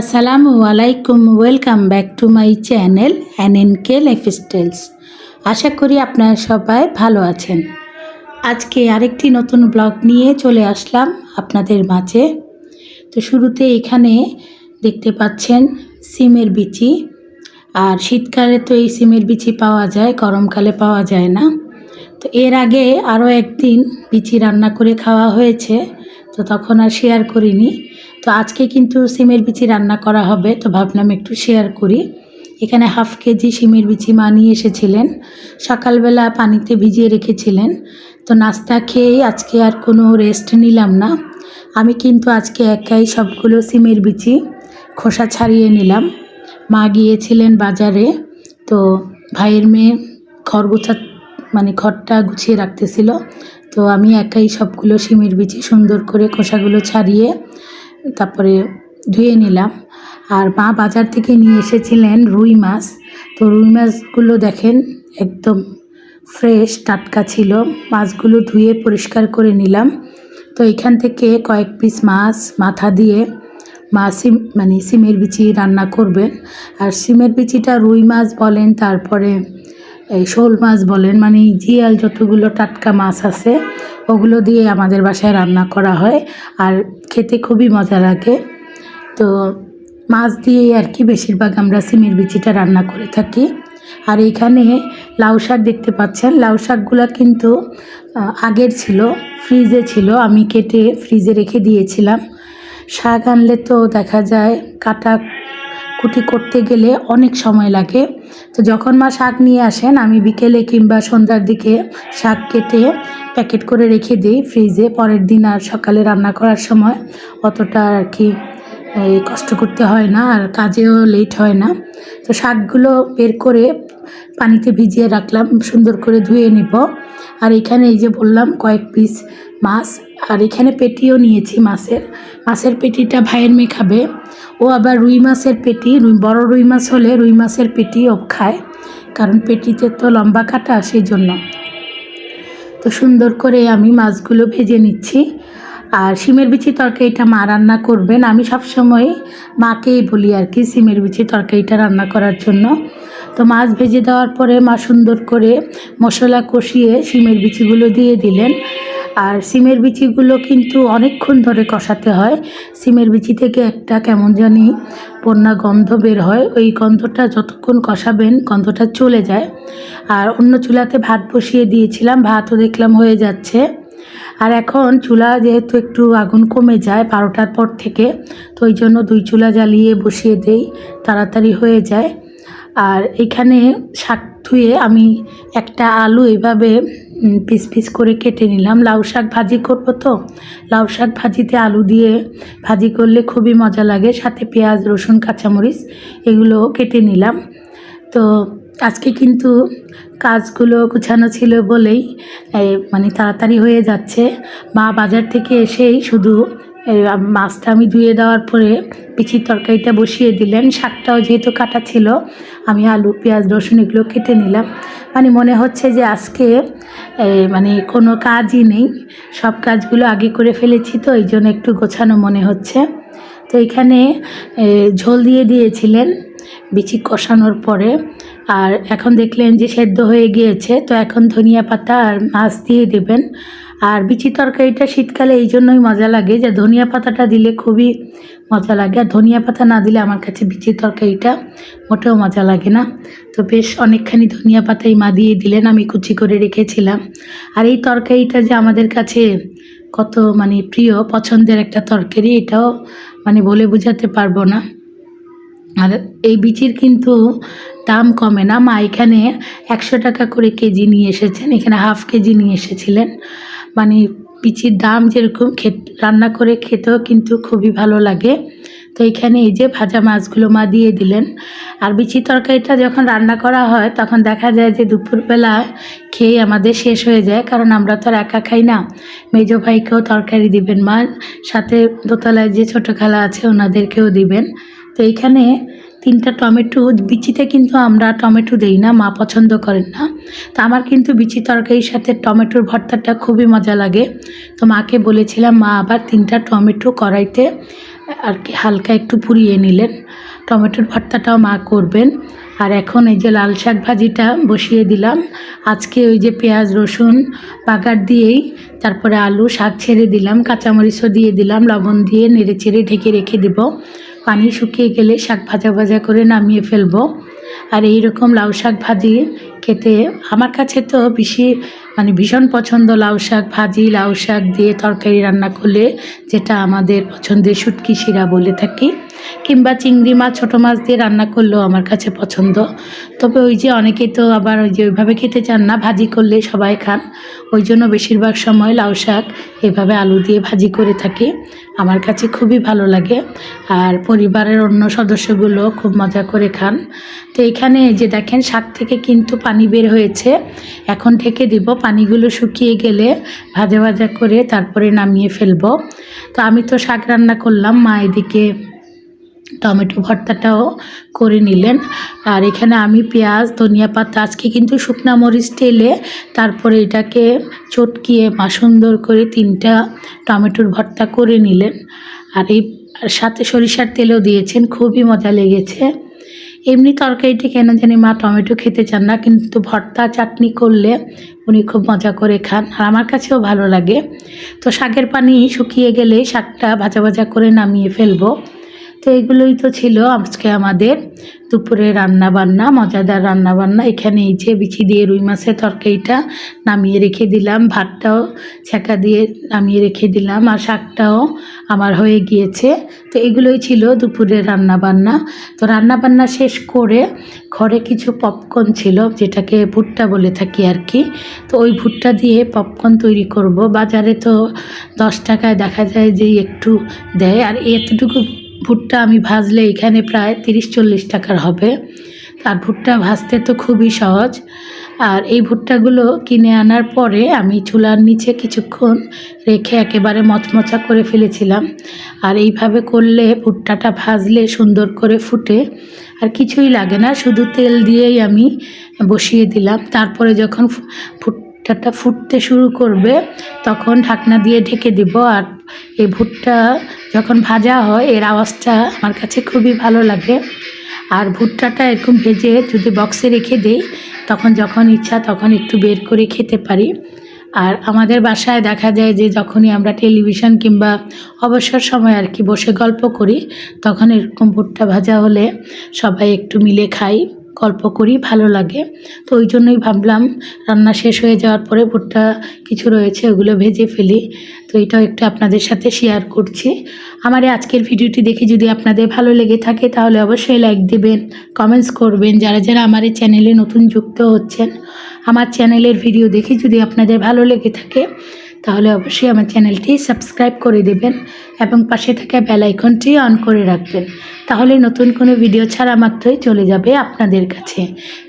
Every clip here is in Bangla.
আসসালামু আলাইকুম, welcome back to my channel Ann N K lifestyles. আশা করি আপনারা সবাই ভালো আছেন। আজকে আরেকটি নতুন ব্লগ নিয়ে চলে আসলাম আপনাদের মাঝে। তো শুরুতে এখানে দেখতে পাচ্ছেন সিমের বিচি। আর শীতকালে তো এই সিমের বিচি পাওয়া যায়, গরমকালে পাওয়া যায় না। তো এর আগে আরও একদিন বিচি রান্না করে খাওয়া হয়েছে, তো তখন আর শেয়ার করিনি। তো আজকে কিন্তু সিমের বিচি রান্না করা হবে, তো ভাবলাম একটু শেয়ার করি। এখানে হাফ কেজি সিমের বিচি মা নিয়ে এসেছিলেন। সকালবেলা পানিতে ভিজিয়ে রেখেছিলেন। তো নাস্তা খেয়েই আজকে আর কোনো রেস্ট নিলাম না। আমি কিন্তু আজকে একাই সবগুলো সিমের বিচি খোসা ছাড়িয়ে নিলাম। মা গিয়েছিলেন বাজারে, তো ভাইয়ের মেয়ে খড় গোছা মানে খড়টা গুছিয়ে রাখতেছিল। তো আমি একাই সবগুলো সিমের বিচি সুন্দর করে খোসাগুলো ছাড়িয়ে তারপরে ধুয়ে নিলাম। আর মা বাজার থেকে নিয়ে এসেছিলেন রুই মাছ। তো রুই মাছগুলো দেখেন, একদম ফ্রেশ টাটকা ছিল। মাছগুলো ধুয়ে পরিষ্কার করে নিলাম। তো এখান থেকে কয়েক পিস মাছ মাথা দিয়ে মা সিম মানে সিমের বিচি রান্না করবেন। আর সিমের বিচিটা রুই মাছ বলেন, তারপরে এই শোল মাছ বলেন মানে জিয়াল যতগুলো টাটকা মাছ আছে, ওগুলো দিয়ে আমাদের বাসায় রান্না করা হয় আর খেতে খুবই মজা লাগে। তো মাছ দিয়ে আর কি বেশিরভাগ আমরা সিমের বিচিটা রান্না করে থাকি। আর এইখানে লাউ শাক দেখতে পাচ্ছেন, লাউ শাকগুলো কিন্তু আগের ছিল, ফ্রিজে ছিল, আমি কেটে ফ্রিজে রেখে দিয়েছিলাম। শাক আনলে তো দেখা যায় কাটা কুটি করতে গেলে অনেক সময় লাগে। তো যখন মা শাক নিয়ে আসেন, আমি বিকেলে কিংবা সন্ধ্যার দিকে শাক কেটে প্যাকেট করে রেখে দিই ফ্রিজে। পরের দিন আর সকালে রান্না করার সময় অতটা আর কি কষ্ট করতে হয় না আর কাজেও লেট হয় না। তো শাকগুলো বের করে পানিতে ভিজিয়ে রাখলাম, সুন্দর করে ধুয়ে নিব। আর এখানে এই যে বললাম, কয়েক পিস মাছ। আর এখানে পেটিও নিয়েছি মাছের। মাছের পেটিটা ভাইয়ের মেয়ে খাবে। ও আবার রুই মাছের পেটি বড় রুই মাছ হলে রুই মাছের পেটি ও খায়। কারণ পেটিতে তো লম্বা কাটা, সেই জন্য। তো সুন্দর করে আমি মাছগুলো ভেজে নিচ্ছি। আর সিমের বিচি তরকারিটা মা রান্না করবেন। আমি সবসময় মাকেই বলি আর কি সিমের বিচি তরকারিটা রান্না করার জন্য। তো মাছ ভেজে দেওয়ার পরে মা সুন্দর করে মশলা কষিয়ে সিমের বিচিগুলো দিয়ে দিলেন। আর সিমের বিচিগুলো কিন্তু অনেকক্ষণ ধরে কষাতে হয়। সিমের বিচি থেকে একটা কেমন জানি বন্যা গন্ধ বের হয়। ওই গন্ধটা যতক্ষণ কষাবেন গন্ধটা চলে যায়। আর অন্য চুলাতে ভাত বসিয়ে দিয়েছিলাম। ভাতও দেখলাম হয়ে যাচ্ছে। আর এখন চুলা যেহেতু একটু আগুন কমে যায় বারোটার পর থেকে, তো ওই জন্য দুই চুলা জ্বালিয়ে বসিয়ে দেই, তাড়াতাড়ি হয়ে যায়। আর এখানে শাক ধুয়ে আমি একটা আলু এভাবে পিস পিস করে কেটে নিলাম। লাউ শাক ভাজি করব তো, লাউ শাক ভাজিতে আলু দিয়ে ভাজি করলে খুবই মজা লাগে। সাথে পেঁয়াজ, রসুন, কাঁচামরিচ এগুলো কেটে নিলাম। তো আজকে কিন্তু কাজগুলো গুছানো ছিল বলেই মানে তাড়াতাড়ি হয়ে যাচ্ছে। মা বাজার থেকে এসেই শুধু মাছটা আমি ধুয়ে দেওয়ার পরে পিচির তরকারিটা বসিয়ে দিলেন। শাকটাও যেহেতু কাটা ছিল, আমি আলু, পেঁয়াজ, রসুন এগুলো কেটে নিলাম। মানে মনে হচ্ছে যে আজকে মানে কোনো কাজই নেই। সব কাজগুলো আগে করে ফেলেছি তো, এই জন্য একটু গোছানো মনে হচ্ছে। তো এখানে ঝোল দিয়ে দিয়েছিলেন। বিচি কষানোর পরে। আর এখন দেখলেন যে সেদ্ধ হয়ে গিয়েছে, তো এখন ধনিয়া পাতা আর মাছ দিয়ে দেবেন। আর বিচি তরকারিটা শীতকালে এই জন্যই মজা লাগে যে ধনিয়া পাতাটা দিলে খুবই মজা লাগে। আর ধনিয়া পাতা না দিলে আমার কাছে বিচি তরকারিটা মোটেও মজা লাগে না। তো বেশ অনেকখানি ধনিয়া পাতাই মা দিয়ে দিলেন, আমি কুচি করে রেখেছিলাম। আর এই তরকারিটা যে আমাদের কাছে কত মানে প্রিয়, পছন্দের একটা তরকারি, এটাও মানে বলে বোঝাতে পারব না। আর এই বিচির কিন্তু দাম কমে না। মা এখানে একশো টাকা করে কেজি নিয়ে এসেছেন, এখানে হাফ কেজি নিয়ে এসেছিলেন। মানে বিচির দাম যেরকম রান্না করে খেতেও কিন্তু খুবই ভালো লাগে। তো এখানে এই যে ভাজা মাছগুলো মা দিয়ে দিলেন। আর বিচি তরকারিটা যখন রান্না করা হয়, তখন দেখা যায় যে দুপুরবেলা খেয়ে আমাদের শেষ হয়ে যায়, কারণ আমরা তো আর একা খাই না। মেজো ভাইকেও তরকারি দিবেন মা, সাথে দোতলায় যে ছোটো খালা আছে, ওনাদেরকেও দিবেন। তো এইখানে তিনটা টমেটো, বিচিতে কিন্তু আমরা টমেটো দেই না, মা পছন্দ করেন না। তো আমার কিন্তু বিচি তরকারির সাথে টমেটোর ভর্তাটা খুবই মজা লাগে। তো মাকে বলেছিলাম, মা, আবার তিনটা টমেটো কড়াইতে আর কি হালকা একটু পুড়িয়ে নিলেন। টমেটোর ভর্তাটাও মা করবেন। আর এখন এই যে লাল শাক ভাজিটা বসিয়ে দিলাম। আজকে ওই যে পেঁয়াজ, রসুন, বাগার দিয়েই তারপরে আলু, শাক ছেড়ে দিলাম, কাঁচামরিচও দিয়ে দিলাম, লবণ দিয়ে নেড়ে চেড়ে ঢেকে রেখে দেব। পানি শুকিয়ে গেলে শাক ভাজা ভাজা করে নামিয়ে ফেলব। আর এই রকম লাউ শাক ভাজি খেতে আমার কাছে তো বেশি মানে ভীষণ পছন্দ লাউ শাক ভাজি, লাউ শাক দিয়ে তরকারি রান্না করলে যেটা আমাদের পছন্দের শুটকি শিরা বলে থাকি। কিংবা চিংড়ি মাছ, ছোটো মাছ দিয়ে রান্না করলেও আমার কাছে পছন্দ। তবে ওই যে অনেকে তো আবার ওই যে ওইভাবে খেতে চান না, ভাজি করলে সবাই খান। ওই জন্য বেশিরভাগ সময় লাউ শাক, এভাবে আলু দিয়ে ভাজি করে থাকি। আমার কাছে খুবই ভালো লাগে। আর পরিবারের অন্য সদস্যগুলো খুব মজা করে খান। তো এখানে যে দেখেন, শাক থেকে কিন্তু পানি বের হয়েছে। এখন ঢেকে দিব। পানিগুলো শুকিয়ে গেলে ভাজা ভাজা করে তারপরে নামিয়ে ফেলব। তো আমি তো শাক রান্না করলাম, মা এদিকে টমেটো ভর্তাটাও করে নিলেন। আর এখানে আমি পেঁয়াজ, ধনিয়া পাতা, আজকে কিন্তু শুকনা মরিচ তেলে তারপরে এটাকে চটকিয়ে মা সুন্দর করে তিনটা টমেটোর ভর্তা করে নিলেন। আর এই সাথে সরিষার তেলও দিয়েছেন, খুবই মজা লেগেছে। এমনি তরকারিটি কেন জানি মা টমেটো খেতে চান না, কিন্তু ভর্তা চাটনি করলে উনি খুব মজা করে খান আর আমার কাছেও ভালো লাগে। তো শাকের পানি শুকিয়ে গেলে শাকটা ভাজা ভাজা করে নামিয়ে ফেলব। তো এগুলোই তো ছিল আজকে আমাদের। দুপুরে রান্না বান্না মজাদার রান্না বান্না এখানে এই যে বিচি দিয়ে রুই মাছের তরকারিটা নামিয়ে রেখে দিলাম, ভাতটাও ছ্যাঁকা দিয়ে নামিয়ে রেখে দিলাম আর শাকটাও আমার হয়ে গিয়েছে। তো এগুলোই ছিল দুপুরে রান্না বান্না তো রান্না বান্না শেষ করে ঘরে কিছু পপকর্ন ছিল, যেটাকে ভুট্টা বলে থাকি আর কি। তো ওই ভুট্টা দিয়ে পপকর্ন তৈরি করব। বাজারে তো দশ টাকায় দেখা যায় যে একটু দেয়। আর এতটুকু ভুট্টা আমি ভাজলে এখানে প্রায় তিরিশ চল্লিশ টাকার হবে। আর ভুট্টা ভাজতে তো খুবই সহজ। আর এই ভুট্টাগুলো কিনে আনার পরে আমি চুলার নিচে কিছুক্ষণ রেখে একেবারে মচমচা করে ফেলেছিলাম। আর এইভাবে করলে ভুট্টাটা ভাজলে সুন্দর করে ফুটে। আর কিছুই লাগে না, শুধু তেল দিয়েই আমি বসিয়ে দিলাম। তারপরে যখন ভুট্টাটা ফুটতে শুরু করবে, তখন ঢাকনা দিয়ে ঢেকে দিব। আর এই ভুট্টা যখন ভাজা হয়, এর আওয়াজটা আমার কাছে খুবই ভালো লাগে। আর ভুট্টাটা এরকম ভেজে যদি বক্সে রেখে দেই, তখন যখন ইচ্ছা তখন একটু বের করে খেতে পারি। আর আমাদের বাসায় দেখা যায় যে, যখনই আমরা টেলিভিশন কিংবা অবসর সময় আর কি বসে গল্প করি, তখন এরকম ভুট্টা ভাজা হলে সবাই একটু মিলে খাই। গল্প করি, ভালো লাগে। তো ওই জন্যই ভাবলাম রান্না শেষ হয়ে যাওয়ার পরে ভুট্টা কিছু রয়েছে, ওগুলো ভেজে ফেলি। তো এটাও একটু আপনাদের সাথে শেয়ার করছি। আমার এই আজকের ভিডিওটি দেখে যদি আপনাদের ভালো লেগে থাকে, তাহলে অবশ্যই লাইক দেবেন কমেন্টস করবেন, যারা যারা আমার এই চ্যানেলে নতুন যুক্ত হচ্ছেন। আমার চ্যানেলের ভিডিও দেখে যদি আপনাদের ভালো লেগে থাকে তাহলে অবশ্যই আমার চ্যানেলটি সাবস্ক্রাইব করে দেবেন এবং পাশে থাকা বেল আইকনটি অন করে রাখবেন। তাহলে নতুন কোনো ভিডিও ছাড়া মাত্রই চলে যাবে আপনাদের কাছে।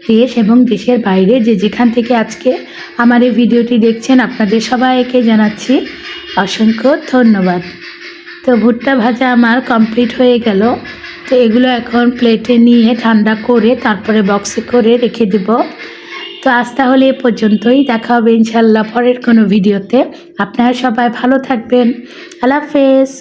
দেশ এবং দেশের বাইরে যে যেখান থেকে আজকে আমার এই ভিডিওটি দেখছেন, আপনাদের সবাইকে জানাচ্ছি অসংখ্য ধন্যবাদ। তো ভুট্টা ভাজা আমার কমপ্লিট হয়ে গেল। তো এগুলো এখন প্লেটে নিয়ে ঠান্ডা করে তারপরে বক্সে করে রেখে দেব। তো আজ তাহলে এ পর্যন্তই। দেখা হবে ইনশাল্লাহ পরের কোনো ভিডিওতে। আপনারা সবাই ভালো থাকবেন। আল্লাহ হাফেজ।